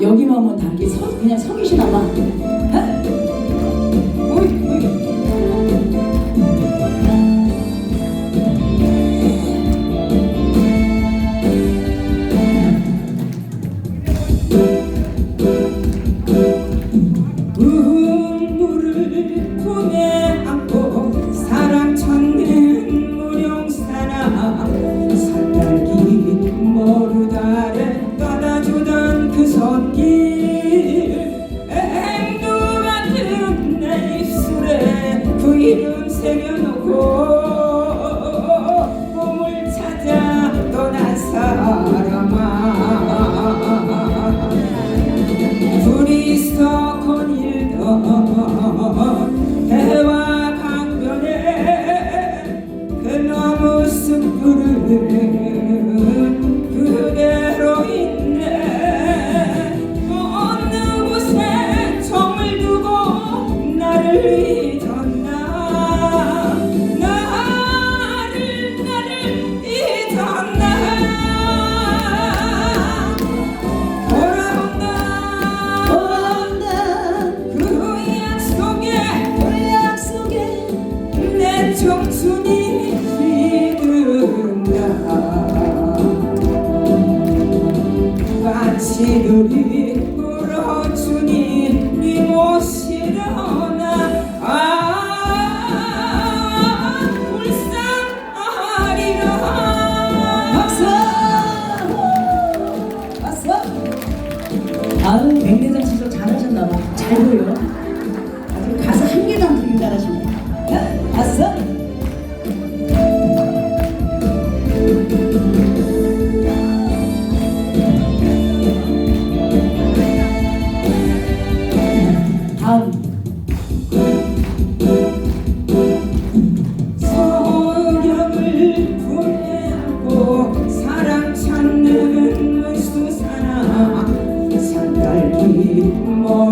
여기만 하면 다르게 서, 그냥 성이시나 봐. 새겨놓고 몸을 찾아 떠난 사람아. 이들이 끌어주니 우리 모시려나 아유, 백내장 진짜 잘하셨나봐 잘 보여 아, 가사 한 개도 안 틀린 잘하시네 more.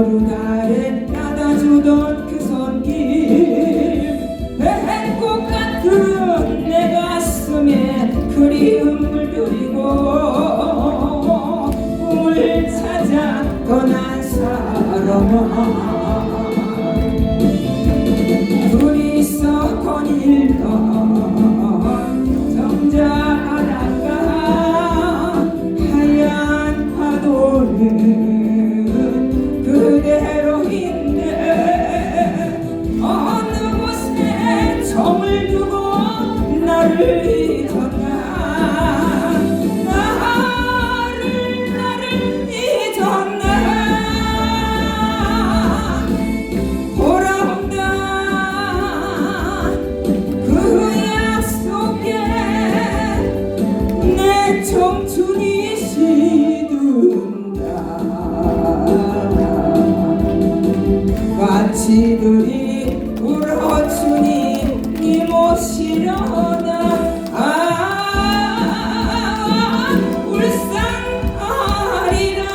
시들이 울어주니 이 모시려나? 아 울산 아리라.